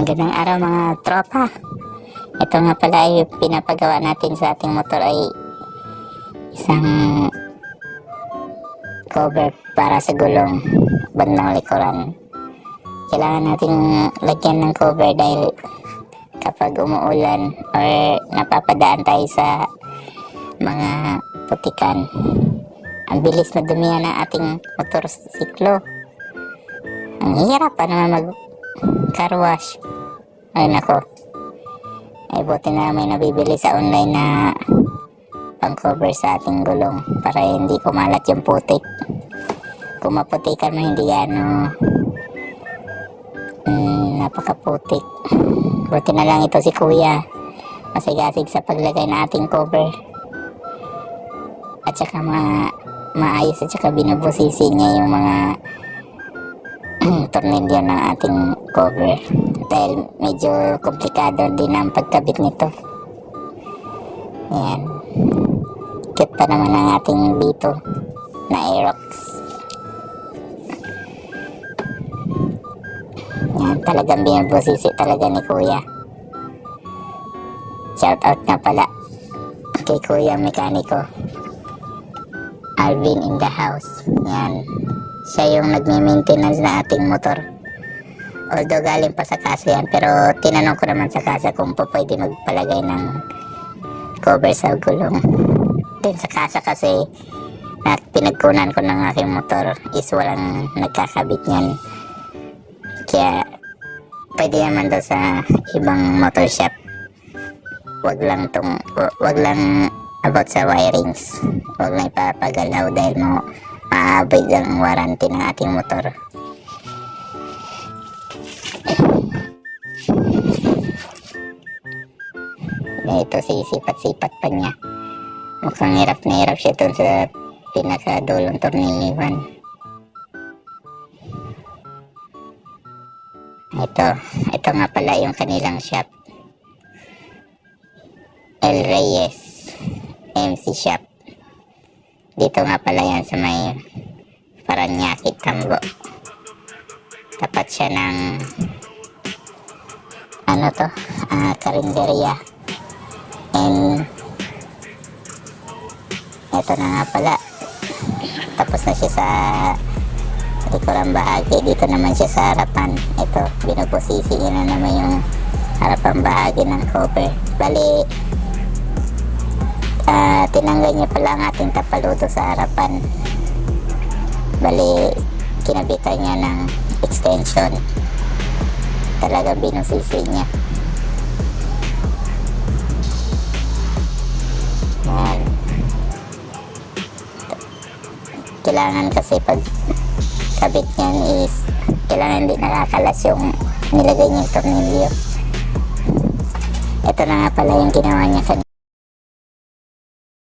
Magandang araw mga tropa. Ito nga pala ay pinapagawa natin sa ating motor ay isang cover para sa gulong bandang likuran. Kailangan natin lagyan ng cover dahil kapag umuulan or napapadaan tayo sa mga putikan, ang bilis madumihan ng ating motorsiklo. Ang hirap pa naman mag car wash. Ay nako. Ay buti na may nabibili sa online na pang cover sa ating gulong para hindi kumalat yung putik. Kung maputikan mo hindi gano mm, napakaputik. Buti na lang ito si kuya. Masigasig sa paglagay ng ating cover. At saka ma maayos at saka binubusisi niya yung mga tornilyo ng ating cover. Dahil medyo komplikado din ang pagkabit nito. Ayan. Cute pa naman ang ating bito na Aerox. Yan talagang binubusisi talaga ni kuya. Shout out nga pala kay kuya mekaniko. Alvin in the house. Yan siya yung nagme-maintenance na ating motor. Although galing pa sa kasa yan, pero tinanong ko naman sa kasa kung po pwede magpalagay ng cover sa gulong. Then sa kasa kasi na pinagkunan ko ng aking motor is walang nagkakabit niyan. Kaya pwede naman daw sa ibang motor shop. Wag lang tong, wa- wag lang about sa wirings. Wag lang ipapagalaw dahil mo maabot ang warranty ng ating motor. Ito sisipat-sipat pa niya. Mukhang hirap na hirap siya dun sa pinakadulong tornilyohan. Ito, ito nga pala yung kanilang shop. El Reyes MC Shop. Dito nga pala yan sa may Paranaque, Tambo. Tapat siya ng ano to, ah, karinderya. And eto na nga pala. Tapos na siya sa likurang bahagi. Dito naman siya sa harapan. Ito, binubusisi na naman yung harapan bahagi ng cover. Bali, ah, tinanggal niya pala ang ating tapaludo sa harapan. Bali, kinabitan niya ng extension. Talaga binusisi niya. Yan. Kailangan kasi pag kabit niyan is kailangan hindi nakakalas yung nilagay niyang tornilyo. Ito na nga pala yung ginawa niya kanina.